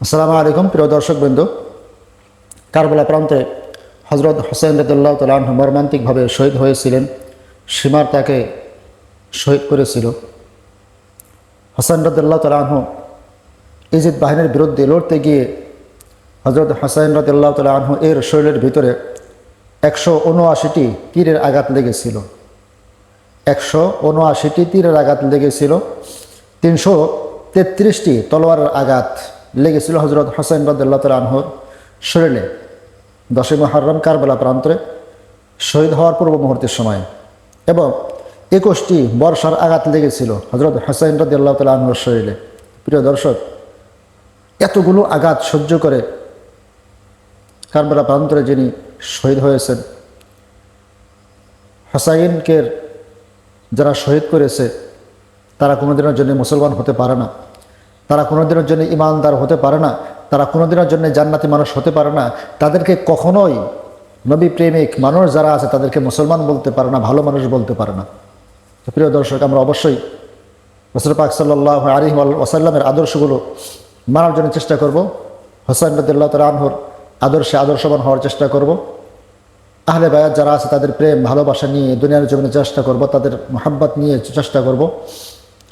আসসালামু আলাইকুম, প্রিয় দর্শক দর্শকবৃন্দ কারবালা প্রান্তে হজরত হোসেন রদুল্লাহ তালাহ মর্মান্তিকভাবে শহীদ হয়েছিলেন। সীমার তাকে শহীদ করেছিল। হোসেন রদুল্লাহ তালাহ ইজিদ বাহিনীর বিরুদ্ধে লড়তে গিয়ে হজরত হোসেন রদুল্লাহ তালাহ এর শরীরের ভিতরে একশো উনআশিটি তীরের আঘাত লেগেছিল। একশো উনআশিটি তীরের আঘাত লেগেছিল। তিনশো তেত্রিশটি তলোয়ারের আঘাত লেগেছিল হজরত হোসেন রদুল্লাহ আনহর শরীরে। দশই মহরম কারবেলা প্রান্তরে শহীদ হওয়ার পূর্ব মুহূর্তের সময়। এবং একুশটি বর্ষার আঘাত লেগেছিল হজরত হোসেন রদুল্লাহ তাল আনহর শরীরে। প্রিয় দর্শক, এতগুলো আঘাত সহ্য করে কারবেলা প্রান্তরে যিনি শহীদ হয়েছেন, হোসাইনকে যারা শহীদ করেছে, তারা কোনোদিনের জন্য মুসলমান হতে পারে না। তারা কোনোদিনের জন্য ইমানদার হতে পারে না, তারা কোনোদিনের জন্য জান্নাতি মানুষ হতে পারে না। তাদেরকে কখনোই নবী প্রেমিক মানুষ যারা আছে, তাদেরকে মুসলমান বলতে পারে না, ভালো মানুষ বলতে পারে না। প্রিয় দর্শক, আমরা অবশ্যই রসুল পাক সাল্লাহ আলিম ওসাল্লামের আদর্শগুলো মানার জন্য চেষ্টা করব। হোসেন রদুল্লাহ তাল আনহর আদর্শে আদর্শবান হওয়ার চেষ্টা করব। আহলে বায়াত যারা আছে, তাদের প্রেম, ভালোবাসা নিয়ে দুনিয়ার জমিনে চেষ্টা করব, তাদের মোহাব্বত নিয়ে চেষ্টা করব।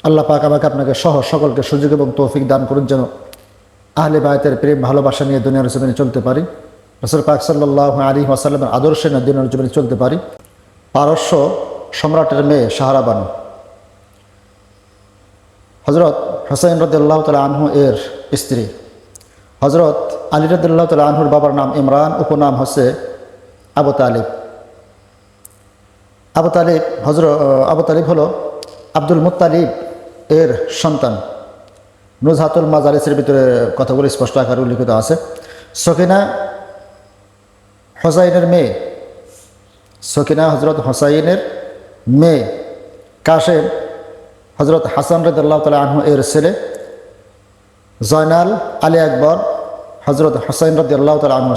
আল্লাহ পাক আমাকে আপনাকে সহ সকলকে সুযোগ এবং তৌফিক দান করুন যেন আহলে বায়াতের প্রেম, ভালোবাসা নিয়ে দুনিয়ার জীবনে চলতে পারি। রসুল পাক সাল্লাহ আলী ওয়াসাল্লামের আদর্শে না দুনিয়ার জমিনে চলতে পারি। পারস্য সম্রাটের মেয়ে শাহরাবানু হজরত হোসেন রদুল্লাহ তালা আনহু এর স্ত্রী। হজরত আলী রদুল্লাহ তালা আনহুর বাবার নাম ইমরান, উপনাম হচ্ছে আবু তালিব। আবু তালিব হজর আবু তালিব হলো আব্দুল মুত্তালিব এর সন্তান নুজহাতুল মাজারিসের ভিতরে কথাগুলো স্পষ্ট আকারে উল্লিখিত আছে। সকিনা হোসাইনের মেয়ে, সকিনা হজরত হোসাইনের মেয়ে কাশেম হজরত হাসান রদুল্লাহ তালা আনহু এর ছেলে। জয়নাল আলী আকবর হজরত হোসাইন রদুল্লাহ তালা আনহু